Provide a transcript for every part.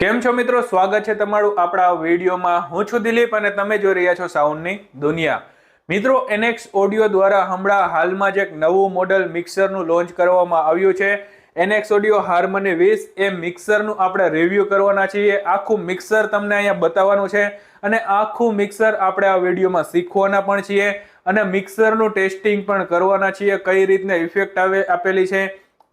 કેમ છો મિત્રો? સ્વાગત છે તમારું આપણા વિડીયોમાં. હું છું દિલીપ અને તમે જોઈ રહ્યા છો સાઉન્ડની દુનિયા. મિત્રો એનએક્સ ઓડિયો દ્વારા હમણાં હાલમાં જ એક નવું મોડલ મિક્સરનું લોન્ચ કરવામાં આવ્યું છે. એનએક્સ ઓડિયો હાર્મની વીસ એ મિક્સરનું આપણે રિવ્યૂ કરવાના છીએ. આખું મિક્સર તમને અહીંયા બતાવવાનું છે અને આખું મિક્સર આપણે આ વિડીયોમાં શીખવાના પણ છીએ અને મિક્સરનું ટેસ્ટિંગ પણ કરવાના છીએ. કઈ રીતના ઇફેક્ટ આવે આપેલી છે?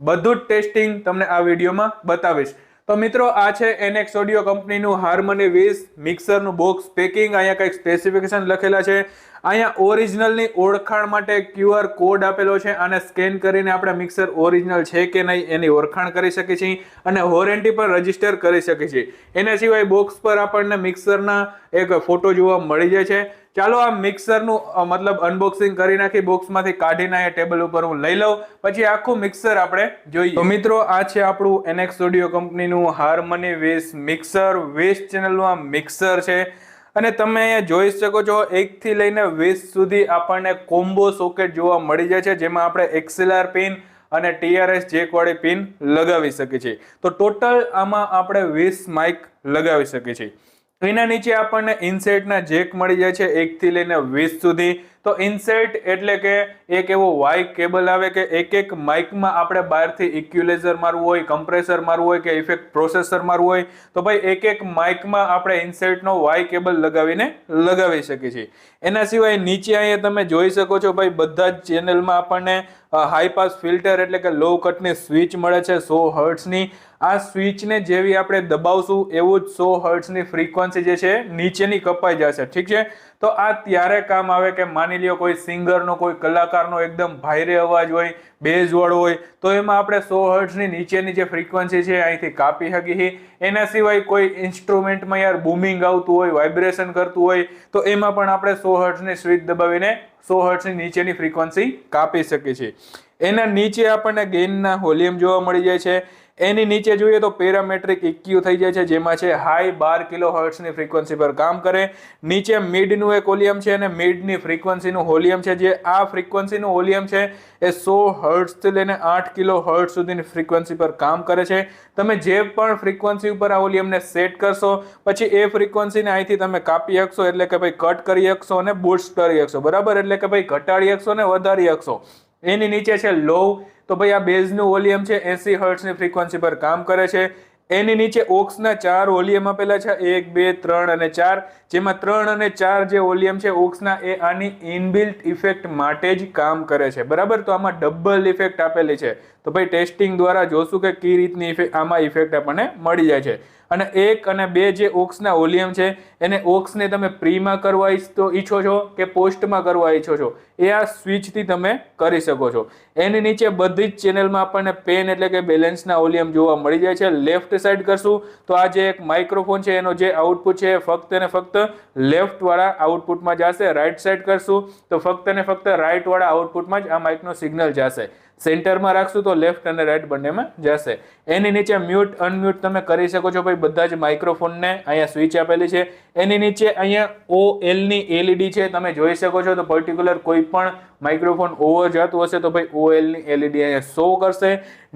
બધું જ ટેસ્ટિંગ તમને આ વિડીયોમાં બતાવીશ. તો મિત્રો, આ છે એનએક્સ ઓડિયો કંપનીનું હાર્મની વીસ મિક્સરનું બોક્સ પેકિંગ અહીંયા કંઈક સ્પેસિફિકેશન લખેલા છે. અહીંયા ઓરિજિનલની ઓળખાણ માટે ક્યુઆર કોડ આપેલો છે આને સ્કેન કરીને આપણે મિક્સર ઓરિજિનલ છે કે નહીં એની ઓળખાણ કરી શકીએ છીએ અને વોરંટી પણ રજિસ્ટર કરી શકીએ છીએ. એના સિવાય બોક્સ પર આપણને મિક્સરના એક ફોટો જોવા મળી જાય છે. ચાલો આ મિક્સરનું મતલબ અનબોક્સિંગ કરી નાખી બોક્સમાંથી કાઢીને એ ટેબલ ઉપર હું લઈ લઉં. પછી આખું મિક્સર આપણે જોઈએ. તો મિત્રો, આ છે આપણું એનએક્સ સ્ટુડિયો કંપનીનું હાર્મની વેસ મિક્સર વેસ ચેનલનું આ મિક્સર છે. અને તમે અહીંયા જોઈ શકો છો, એકથી લઈને વીસ સુધી આપણને કોમ્બો સોકેટ જોવા મળી જાય છે, જેમાં આપણે એક્સએલઆર પિન અને ટીઆરએસ જેકવાળી પિન લગાવી શકીએ છીએ. તો ટોટલ આમાં આપણે વીસ માઇક લગાવી શકીએ છીએ. એના નીચે આપણને ઇન્સેટના જેક મળી જાય છે, એકથી લઈને વીસ સુધી. તો ઇન્સેટ એટલે કે એક એવો વાય કેબલ આવે કે એક એક માઇકમાં આપણે બહારથી ઇક્યુલેઝર મારવું હોય, કમ્પ્રેસર મારવું હોય કે ઇફેક્ટ પ્રોસેસર મારવું હોય, તો ભાઈ એક એક માઇકમાં આપણે ઇન્સેટનો વાય કેબલ લગાવીને લગાવી શકીએ છીએ. એના સિવાય નીચે અહીંયા તમે જોઈ શકો છો ભાઈ બધા જ ચેનલમાં આપણને હાઈ પાસ ફિલ્ટર એટલે કે લો કટની સ્વિચ મળે છે સો હર્ટ્સની આ સ્વિચને જેવી આપણે દબાવશું, એવું જ સો હર્ટ્સની ફ્રીક્વન્સી જે છે, નીચેની કપાઈ જશે. ઠીક છે? તો આ ત્યારે કામ આવે કે માની લ્યો કોઈ સિંગરનો, કોઈ કલાકારનો એકદમ ભાઈરે અવાજ હોય બેઝવાળો હોય, તો એમાં આપણે સો હર્ટ્સની નીચેની જે ફ્રીક્વન્સી છે, અહીંથી કાપી શકીએ. એના સિવાય કોઈ ઇન્સ્ટ્રુમેન્ટમાં યાર બૂમિંગ આવતું હોય વાઇબ્રેશન કરતું હોય, તો એમાં પણ આપણે સો હર્ટ્સની સ્વિચ દબાવીને સો હર્ટ્સની નીચેની ફ્રીક્વન્સી કાપી શકે છીએ એના નીચે આપણને ગેઇનના વોલ્યુમ જોવા મળી જાય છે. એની નીચે જોઈએ તો પેરામેટ્રિક ઇક્યુ થઈ જાય છે, જેમાં છે હાઈ બાર કિલો હર્ટ્સની ફ્રીક્વન્સી પર કામ કરે. નીચે મિડનું એક હોલિયમ છે અને મિડની ફ્રીક્વન્સીનું હોલિયમ છે. જે આ ફ્રીક્વન્સીનું હોલિયમ છે, એ સો હર્ટ્સથી લઈને આઠ કિલો હર્ટ્સ સુધીની ફ્રીક્વન્સી પર કામ કરે છે. તમે જે પણ ફ્રીક્વન્સી ઉપર આ હોલિયમને સેટ કરશો, પછી એ ફ્રીક્વન્સીને અહીંથી તમે કાપી શકશો એટલે કે ભાઈ કટ કરી શકશો અને બુસ્ટ કરી શકશો બરાબર? એટલે કે ભાઈ ઘટાડી શકશો ને વધારી શકશો એની નીચે છે લો તો ભાઈ આ બેઝનું વોલ્યુમ છે, એસી હર્ટ્સની ફ્રીક્વન્સી પર કામ કરે છે. એની નીચે ઓક્સના ચાર વોલ્યુમ આપેલા છે, એક, બે, ત્રણ અને ચાર. જેમાં ત્રણ અને ચાર જે વોલ્યુમ છે ઓક્સના એ આની ઇનબિલ્ટ ઇફેક્ટ માટે જ કામ કરે છે. બરાબર? તો આમાં ડબલ ઇફેક્ટ આપેલી છે. તો ભાઈ ટેસ્ટિંગ દ્વારા જોશું કે કઈ રીતની આમાં ઇફેક્ટ આપણને મળી જાય છે. અને એક અને બે જે ઓક્સના ઓલિયમ છે, એને ઓક્સને તમે પ્રીમાં કરવા ઈચ્છતો ઈચ્છો છો કે પોસ્ટમાં કરવા ઈચ્છો છો? એ આ સ્વિચથી તમે કરી શકો છો. એની નીચે બધી જ ચેનલમાં આપણને પેન એટલે કે બેલેન્સના ઓલિયમ જોવા મળી જાય છે. લેફ્ટ સાઈડ કરશું તો આ જે એક માઇક્રોફોન છે, એનો જે આઉટપુટ છે એ ફક્ત ને ફક્ત લેફ્ટવાળા આઉટપુટમાં જશે. રાઇટ સાઈડ કરશું તો ફક્ત ને ફક્ત રાઇટવાળા આઉટપુટમાં જ આ માઇકનો સિગ્નલ જશે. સેન્ટરમાં રાખશું તો લેફ્ટ અને રાઈટ બંનેમાં જશે. એની નીચે મ્યુટ અનમ્યુટ તમે કરી શકો છો ભાઈ, બધા જ માઇક્રોફોનને અહીંયા સ્વિચ આપેલી છે. એની નીચે અહીંયા ઓ એલની એલઈડી છે, તમે જોઈ શકો છો તો પર્ટિક્યુલર કોઈ પણ માઇક્રોફોન ઓવર જતું હશે તો ભાઈ ઓ એલની એલઈડી અહીંયા શો કરશે.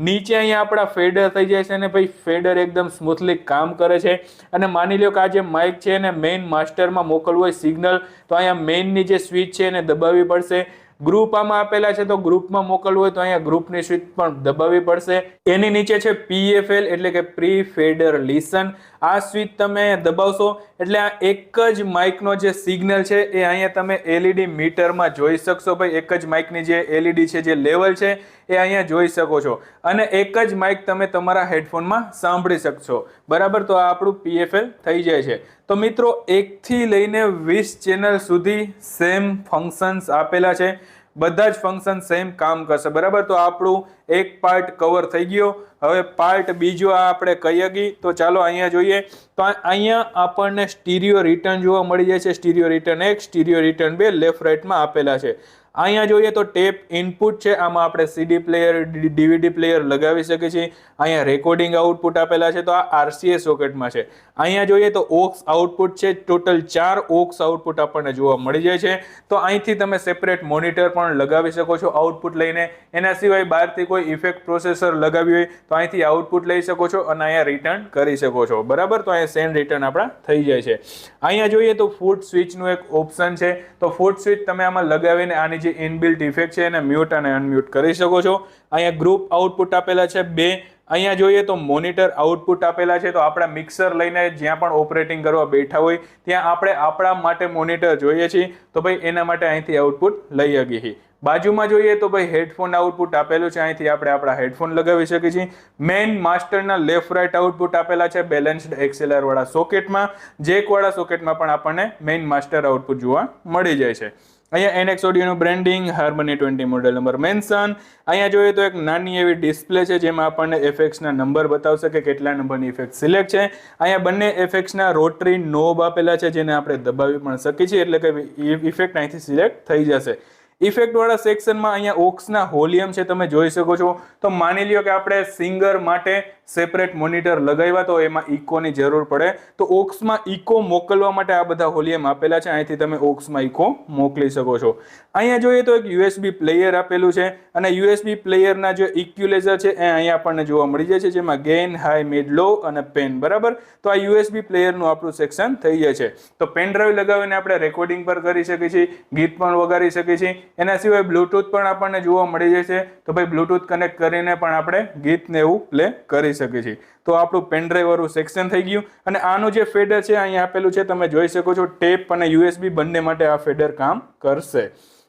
નીચે અહીંયા આપણા ફેડર થઈ જાય છે અને ભાઈ ફેડર એકદમ સ્મૂથલી કામ કરે છે. અને માની લો કે આ જે માઇક છે એને મેઇન માસ્ટરમાં મોકલવું હોય સિગ્નલ તો અહીંયા મેઇનની જે સ્વિચ છે એને દબાવવી પડશે. ગ્રુપ આમાં આપેલા છે, તો ગ્રુપમાં મોકલવું હોય તો અહીંયા ગ્રુપની સ્વિચ પણ દબાવવી પડશે. એની નીચે છે પીએફએલ એટલે કે પ્રી ફેડર લિસન આ સ્વિચ તમે દબાવશો એટલે આ એક જ માઇકનો જે સિગ્નલ છે, એ અહીંયા તમે એલઈડી મીટરમાં જોઈ શકશો. ભાઈ, એક જ માઇકની જે એલઈડી છે, જે લેવલ છે એ અહીંયા જોઈ શકો છો. અને એક જ માઇક તમે તમારા હેડફોનમાં સાંભળી શકશો. બરાબર? તો આ આપણું પીએફએલ થઈ જાય છે. તો મિત્રો, એકથી લઈને વીસ ચેનલ સુધી સેમ ફંક્શન્સ આપેલા છે. બધા જ ફંક્શન સેમ કામ કરશે. બરાબર? તો આપણું એક પાર્ટ કવર થઈ ગયો. હવે પાર્ટ બીજો આ આપણે કહી ગઈ તો ચાલો અહીંયા જોઈએ. તો અહીંયા આપણને સ્ટીરિયો રિટર્ન જોવા મળી જાય છે. સ્ટીરિયો રિટર્ન એક સ્ટીરિયો રિટર્ન બે લેફ્ટ રાઈટમાં આપેલા છે. અહીંયા જોઈએ તો ટેપ ઇનપુટ છે. આમાં આપણે સીડી પ્લેયર ડીવીડી પ્લેયર લગાવી શકીએ છીએ. અહીંયા રેકોર્ડિંગ આઉટપુટ આપેલા છે તો આ આરસીએસ સોકેટમાં છે. અહીંયા જોઈએ તો ઓક્સ આઉટપુટ છે. ટોટલ ચાર ઓક્સ આઉટપુટ આપણને જોવા મળી જાય છે. તો અહીંથી તમે સેપરેટ મોનિટર પણ લગાવી શકો છો આઉટપુટ લઈને. એના સિવાય બહારથી કોઈ ઇફેક્ટ પ્રોસેસર લગાવી હોય તો અહીંથી આઉટપુટ લઈ શકો છો અને અહીંયા રિટર્ન કરી શકો છો. બરાબર? તો અહીંયા સેન્ડ રિટર્ન આપણા થઈ જાય છે. અહીંયા જોઈએ તો ફૂટ સ્વિચનું એક ઓપ્શન છે. તો ફૂટ સ્વિચ તમે આમાં લગાવીને આની જે ઇનબિલ્ટ ઇફેક્ટ છે એને મ્યુટ અને અનમ્યુટ કરી શકો છો. અહીંયા ગ્રુપ આઉટપુટ આપેલા છે બે. અહીંયા જોઈએ તો મોનિટર આઉટપુટ આપેલા છે. તો આપણા મિક્સર લઈને જ્યાં પણ ઓપરેટિંગ કરવા બેઠા હોય, ત્યાં આપણે આપણા માટે મોનિટર જોઈએ છીએ. તો ભાઈ એના માટે અહીંથી આઉટપુટ લઈ શકીએ બાજુમાં જોઈએ તો ભાઈ હેડફોન આઉટપુટ આપેલું છે. અહીંથી આપણે આપણા હેડફોન લગાવી શકીએ છીએ. મેઇન માસ્ટરના લેફ્ટ રાઇટ આઉટપુટ આપેલા છે બેલેન્સ્ડ એક્સેલર વાળા સોકેટમાં જેકવાળા સોકેટમાં પણ આપણને મેઇન માસ્ટર આઉટપુટ જોવા મળી જાય છે. અહીંયા NX ઓડિયોનું branding harmony twenty model number mention અહીંયા જોઈએ તો એક નાની એવી ડિસ્પ્લે છે જેમાં આપણને એફએક્સના નંબર બતાવશે કે કેટલા નંબરની ઇફેક્ટ સિલેક્ટ છે. અહીંયા બંને એફએક્સના રોટરી નોબ આપેલા છે જેને આપણે દબાવી પણ શકીએ છીએ, એટલે કે ઇફેક્ટ અહીંથી સિલેક્ટ થઈ જશે. ઇફેક્ટ વાળા સેક્શનમાં અહીંયા ઓક્સના હોલિયમ છે, તમે જોઈ શકો છો. તો માની લ્યો કે આપણે સિંગર માટે સેપરેટ મોનિટર લગાવ્યા તો એમાં ઇકોની જરૂર પડે. તો ઓક્સમાં ઇકો મોકલવા માટે આ બધા હોલિયમ આપેલા છે. અહીંથી તમે ઓક્સમાં ઇકો મોકલી શકો છો. અહીંયા જોઈએ તો એક યુએસબી પ્લેયર આપેલું છે અને યુએસબી પ્લેયરના જે ઇક્યુલેઝર છે એ અહીંયા આપણને જોવા મળી જાય છે. જેમાં ગેઇન, હાઈ, મિડ, લો અને પેન, બરાબર? તો આ યુએસબી પ્લેયરનું આપણું સેક્શન થઈ જાય છે. તો પેન ડ્રાઈવ લગાવીને આપણે રેકોર્ડિંગ પણ કરી શકીએ છીએ, ગીત પણ વગાડી શકીએ છીએ. એના સિવાય બ્લૂટૂથ પણ આપણને જોવા મળી જાય છે. તો ભાઈ બ્લૂટૂથ કનેક્ટ કરીને પણ આપણે ગીતને એવું પ્લે કરી શકીએ છીએ તો આપણું પેનડ્રાઈવ વાળું સેક્શન થઈ ગયું અને આનું જે ફેડર છે, અહીંયા આપેલું છે, તમે જોઈ શકો છો ટેપ અને યુએસબી બંને માટે આ ફેડર કામ કરશે.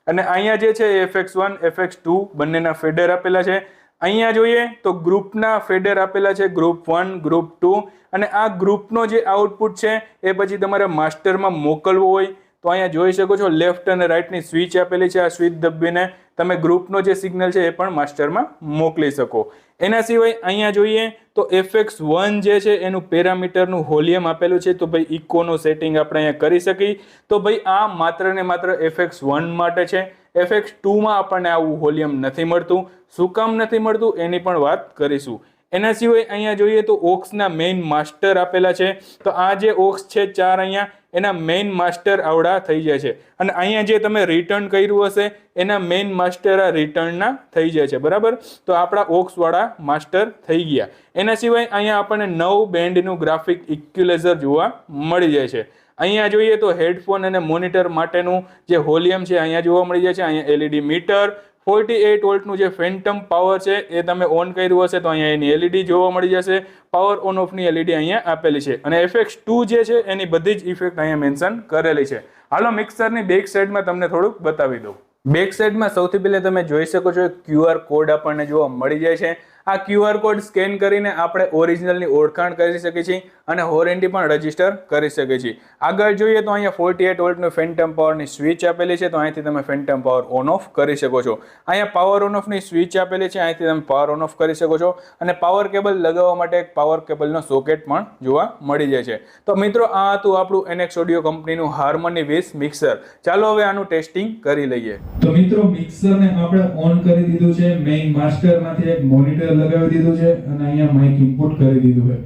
અને અહીંયા જે છે એફએક્સ વન એફએક્સ ટુ બંનેના ફેડર આપેલા છે. અહીંયા જોઈએ તો ગ્રુપના ફેડર આપેલા છે ગ્રુપ વન ગ્રુપ ટુ અને આ ગ્રુપનો જે આઉટપુટ છે, એ પછી તમારે માસ્ટરમાં મોકલવો હોય. તો અહીંયા જોઈ શકો છો લેફ્ટ અને રાઇટની સ્વિચ આપેલી છે, આ સ્વિચ દબીને તમે ગ્રુપનો જે સિગ્નલ છે, એ પણ માસ્ટરમાં મોકલી શકો. એના સિવાય અહીંયા જોઈએ તો એફએક્સ વન જે છે, એનું પેરામીટરનું હોલિયમ આપેલું છે. તો ભાઈ ઇકોનું સેટિંગ આપણે અહીંયા કરી શકીએ. તો ભાઈ આ માત્ર ને માત્ર એફએક્સ વન માટે છે. એફએક્સ ટુમાં આપણને આવું હોલિયમ નથી મળતું. શું કામ નથી મળતું? એની પણ વાત કરીશું. એના સિવાય અહીંયા જોઈએ તો ઓક્સના મેઇન માસ્ટર આપેલા છે. તો આ જે ઓક્સ છે, ચાર અહીંયા એના મેઇન માસ્ટર આવડા થઈ જાય છે. અને અહીંયા જે તમે રિટર્ન કર્યું હશે, એના મેઇન માસ્ટર આ રિટર્નના થઈ જાય છે. બરાબર? તો આપણા ઓક્સવાળા માસ્ટર થઈ ગયા. એના સિવાય અહીંયા આપણને નવ બેન્ડનું ગ્રાફિક ઇક્યુલેઝર જોવા મળી જાય છે. અહીંયા જોઈએ તો હેડફોન અને મોનિટર માટેનું જે હોલિયમ છે, અહીંયા જોવા મળી જાય છે. અહીંયા એલઈડી મીટર ફોર્ટી એટ વોલ્ટનું જે ફેન્ટમ પાવર છે, એ તમે ઓન કર્યું હશે તો અહીંયા એની એલઈડી જોવા મળી જશે. પાવર ઓન ઓફની એલઈડી અહીંયા આપેલી છે. અને એફેક્ટ ટુ જે છે, એની બધી જ ઇફેક્ટ અહીંયા મેન્શન કરેલી છે. હાલો મિક્સરની બેક સાઈડમાં તમને થોડુંક બતાવી દઉં. બેક સાઈડમાં સૌથી પહેલાં તમે જોઈ શકો છો ક્યુઆર કોડ આપણને જોવા મળી જાય છે. આ ક્યુઆર કોડ સ્કેન કરીને આપણે ઓરિજિનલની ઓળખાણ કરી શકીએ છીએ અને વોરંટી પણ રજિસ્ટર કરી શકીએ છીએ. આગળ જોઈએ તો અહીંયા ફોર્ટી એટ વોલ્ટનું ફેન્ટમ પાવરની સ્વિચ આપેલી છે, તો અહીંથી તમે ફેન્ટમ પાવર ઓન ઓફ કરી શકો છો. અહીંયા પાવર ઓન ઓફની સ્વિચ આપેલી છે, અહીંથી તમે પાવર ઓન ઓફ કરી શકો છો. અને પાવર કેબલ લગાવવા માટે એક પાવર કેબલનો સોકેટ પણ જોવા મળી જાય છે. તો મિત્રો, આ હતું આપણું એનએક્સ ઓડિયો કંપનીનું હાર્મની વીસ મિક્સર ચાલો હવે આનું ટેસ્ટિંગ કરી લઈએ. તો મિત્રો મિક્સરને આપણે ઓન કરી દીધું છે. મેઇન માસ્ટરમાંથી એક મોનિટર લગાવી દીધું છે અને અહીંયા માઇક ઇનપુટ કરી દીધું છે.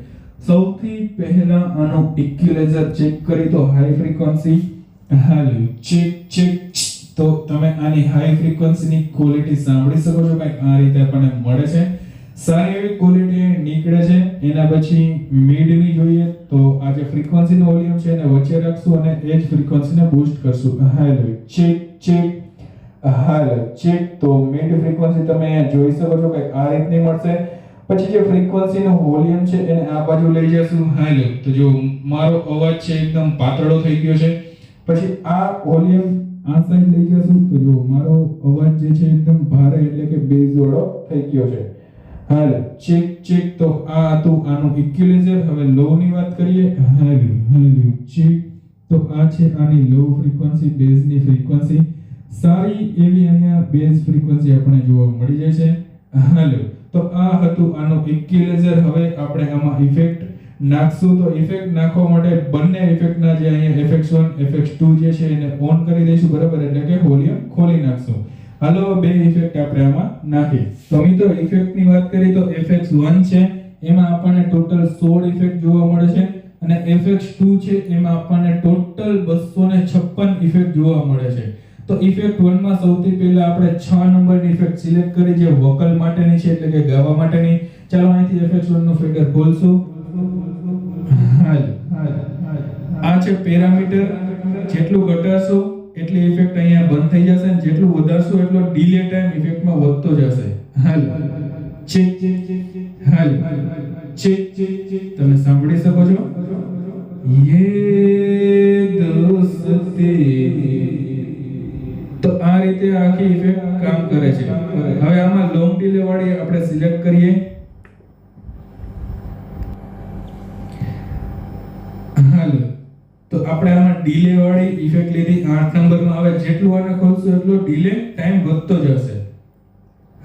સૌથી પહેલા આનો ઇક્યુલેઝર ચેક કરી તો હાઈ ફ્રીક્વન્સી હાલ્યું ચેક ચેક તો તમે આની હાઈ ફ્રીક્વન્સીની ક્વોલિટી સાંભળી શકો છો કંઈક આ રીતે આપણને મળે છે. સારી એવી ક્વોલિટી નીકળે છે. એના પછી મિડની જોઈએ તો આ જે ફ્રીક્વન્સીનો વોલ્યુમ છે એને વચ્ચે રાખશું અને એ જ ફ્રીક્વન્સીને બૂસ્ટ કરશું. હાલ ચેક ચેક હાલ ચેક તો મિડ ફ્રીક્વન્સી તમે જોઈ શકો છો કે આ રીતની મળશે. પછી જે ફ્રીક્વન્સીનું વોલ્યુમ છે, એને આ બાજુ લઈ જશું. હાલ, તો જો મારો અવાજ છે એકદમ પાતળો થઈ ગયો છે. પછી આ વોલ્યુમ આ સાઈડ લઈ જશું. તો જો મારો અવાજ જે છે એકદમ ભારે એટલે કે બેઝ વાળો થઈ ગયો છે. હાલ ચેક ચેક તો આ હતું આનું ઇક્યુલેઝર હવે લો ની વાત કરીએ. હાલ હાલ ચેક તો આ છે આની લો ફ્રીક્વન્સી બેઝની ફ્રીક્વન્સી સારી એવી અહીંયા બેઝ ફ્રીક્વન્સી આપણે જોવા મળી જાય છે. હાલો તો આ હતું આનું ઇક્વિલાઇઝર હવે આપણે આમાં ઇફેક્ટ નાખશું. તો ઇફેક્ટ નાખવા માટે બંને ઇફેક્ટના જે અહીંયા FX1 FX2 જે છે, એને ઓન કરી દઈશું, બરાબર? એટલે કે વોલ્યુમ ખોલી નાખશું. હાલો, બે ઇફેક્ટ આપણે આમાં નાખી. તો મિત્રો ઇફેક્ટની વાત કરીએ તો FX1 છે, એમાં આપણને ટોટલ સોળ ઇફેક્ટ જોવા મળે છે, અને FX2 છે, એમાં આપણને ટોટલ 256 ઇફેક્ટ જોવા મળે છે. તો ઇફેક્ટ 1 માં સૌથી પહેલા આપણે 6 નંબરની ઇફેક્ટ સિલેક્ટ કરી, જે વોકલ માટેની છે એટલે કે ગાવા માટેની. ચાલો અહીંથી FX1 નું ફિગર ખોલશું. આ છે પેરામીટર જેટલું ઘટાડશો, એટલી ઇફેક્ટ અહીંયા બંધ થઈ જશે અને જેટલું વધારશો, એટલો ડીલે ટાઈમ ઇફેક્ટમાં વધતો જશે. હાલ. ચેક હાલ. ચેક તમે સાંભળી શકો છો? યે કરે છે. હવે આમાં લોંગ ડીલે વાળી આપણે સિલેક્ટ કરીએ. હાલો તો આપણે આમાં ડીલે વાળી ઇફેક્ટ લીધી. 8 નંબરમાં આવે જેટલું આને ખોલશું એટલો ડીલે ટાઈમ વધતો જશે.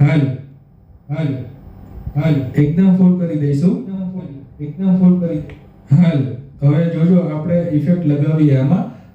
હાલ હાલ હાલ એકદમ ફૂલ કરી દઈશું. એકદમ ફૂલ કરી. હાલ હવે જોજો આપણે ઇફેક્ટ લગાવીએ આમાં.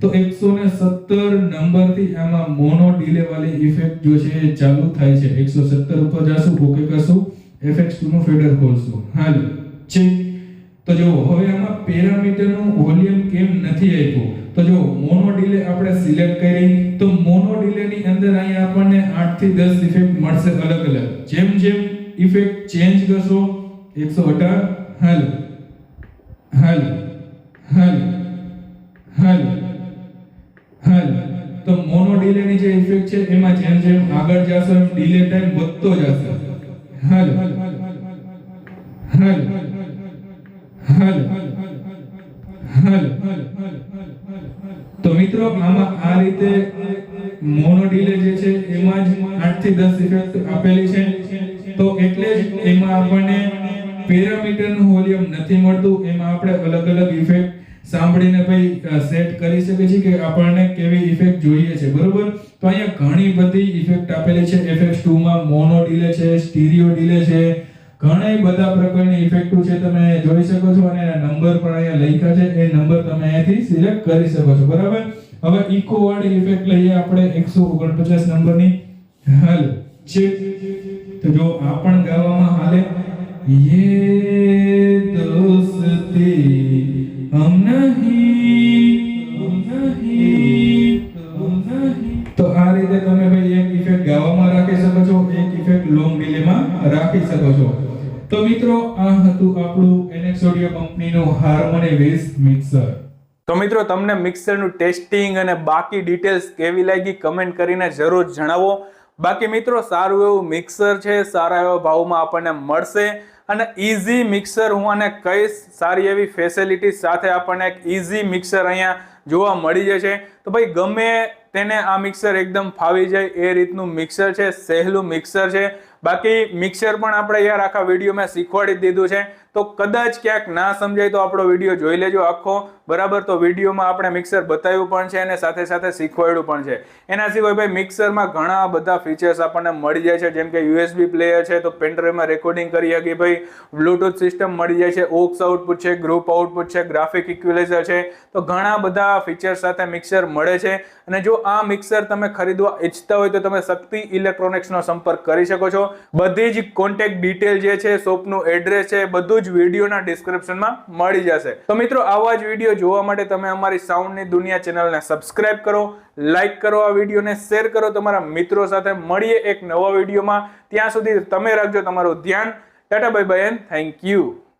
તો 117 નંબરથી આમાં મોનો ડીલે વાળી ઇફેક્ટ જો છે એ ચાલુ થાય છે. 117 ઉપર જાશું ઓકે કરશું. FX2 નું ફેડર ખોલશું. હાલ ચેક તો જો હવે આમાં પેરામીટરનું વોલ્યુમ કેમ નથી આપ્યું? તો જો મોનો ડીલે આપણે સિલેક્ટ કરી, તો મોનો ડીલે ની અંદર અહીંયા આપણને 8 થી 10 ઇફેક્ટ મળશે અલગ અલગ. જેમ જેમ ઇફેક્ટ ચેન્જ કરશો 118 હાલ હાલ હાલ હાલ મોનો જે ઇફેક્ટ છે, એમાં જેમ જેમ આગળ જશો ડીલે ટાઈમ વધતો જશે. હાલ. હાલ. હાલ. હાલ. તો મિત્રો, આમાં આ રીતે મોનો ડીલે જે છે, એમાં જ 8 થી 10 ઇફેક્ટ આપેલી છે. તો એટલે જ એમાં આપણને પેરામીટરનું વોલ્યુમ નથી મળતું. એમાં આપણે અલગ અલગ ઇફેક્ટ સાંભળીને ભાઈ સેટ કરી શકે છે કે આપણને કેવી ઇફેક્ટ જોઈએ છે, બરોબર? તો અહીંયા ઘણી બધી ઇફેક્ટ આપેલી છે. FX2 માં મોનો ડીલે છે સ્ટીરિયો ડીલે છે, ઘણા બધા પ્રકારની ઇફેક્ટો છે, તમે જોઈ શકો છો. અને નંબર પણ અહીંયા લખ્યા છે. એ નંબર તમે અહીંયાથી સિલેક્ટ કરી શકો છો, બરાબર? હવે ઇકો વાળી ઇફેક્ટ લઈએ આપણે 149 નંબરની. હાલ. છે તો જો આ પણ ગાવામાં હાલે. યે દોસ્તી. હમ નહીં તો આ રીતે તમે ભાઈ એક ઇફેક્ટ ગાવામાં રાખી શકો છો, એક ઇફેક્ટ લોંગ ડીલેમાં રાખી શકો છો. તો મિત્રો, આ હતું આપણું NX Audio કંપનીનું હાર્મોની વેસ મિક્સર તો મિત્રો, તમને મિક્સરનું ટેસ્ટિંગ અને બાકી ડિટેલ્સ કેવી લાગી કમેન્ટ કરીને જરૂર જણાવો. બાકી મિત્રો, સારું એવું મિક્સર છે, સારા એવા ભાવમાં આપણને મળશે. અને ઇઝી મિક્સર હું આને કહીશ સારી એવી ફેસિલિટી સાથે આપણને એક ઇઝી મિક્સર અહીંયા જોવા મળી જશે. તો ભાઈ ગમે તેને આ મિક્સર એકદમ ફાવી જાય, એ રીતનું મિક્સર છે, સહેલું મિક્સર છે. બાકી મિક્સર પણ આપણે યાર આખા વિડીયોમાં શીખવાડી દીધું છે. તો કદાચ ક્યાંક ના સમજાય તો આપણો વીડિયો જોઈ લેજો આખો. બરાબર, તો વિડીયોમાં આપણે મિક્સર બતાવ્યું પણ છે અને સાથે સાથે શીખવાડ્યું પણ છે. એના સિવાય ભાઈ મિક્સરમાં ઘણા બધા ફીચર્સ આપણને મળી જાય છે. જેમ કે યુએસબી પ્લેયર છે, તો પેનડ્રાઈવમાં રેકોર્ડિંગ કરી શકીએ ભાઈ. બ્લૂટૂથ સિસ્ટમ મળી જાય છે. ઓક્સ આઉટપુટ છે ગ્રુપ આઉટપુટ છે ગ્રાફિક ઇક્વિલાઇઝર છે. તો ઘણા બધા ફીચર્સ સાથે મિક્સર મળે છે. અને જો આ મિક્સર તમે ખરીદવા ઈચ્છતા હોય તો તમે શક્તિ ઇલેક્ટ્રોનિક્સનો સંપર્ક કરી શકો છો. બધી જ કોન્ટેક્ટ ડિટેલ જે છે શોપનું એડ્રેસ છે, બધું જ વિડીયોના ડિસ્ક્રિપ્શનમાં મળી જશે. તો મિત્રો, આવા જ વીડિયો જોવા માટે તમે અમારી સાઉન્ડની દુનિયા ચેનલને સબસ્ક્રાઇબ કરો લાઈક કરો આ વિડીયોને શેર કરો. તમારા મિત્રો સાથે મળીએ એક નવા વિડીયોમાં. ત્યાં સુધી તમે રાખજો તમારું ધ્યાન. Tata bye bye thank you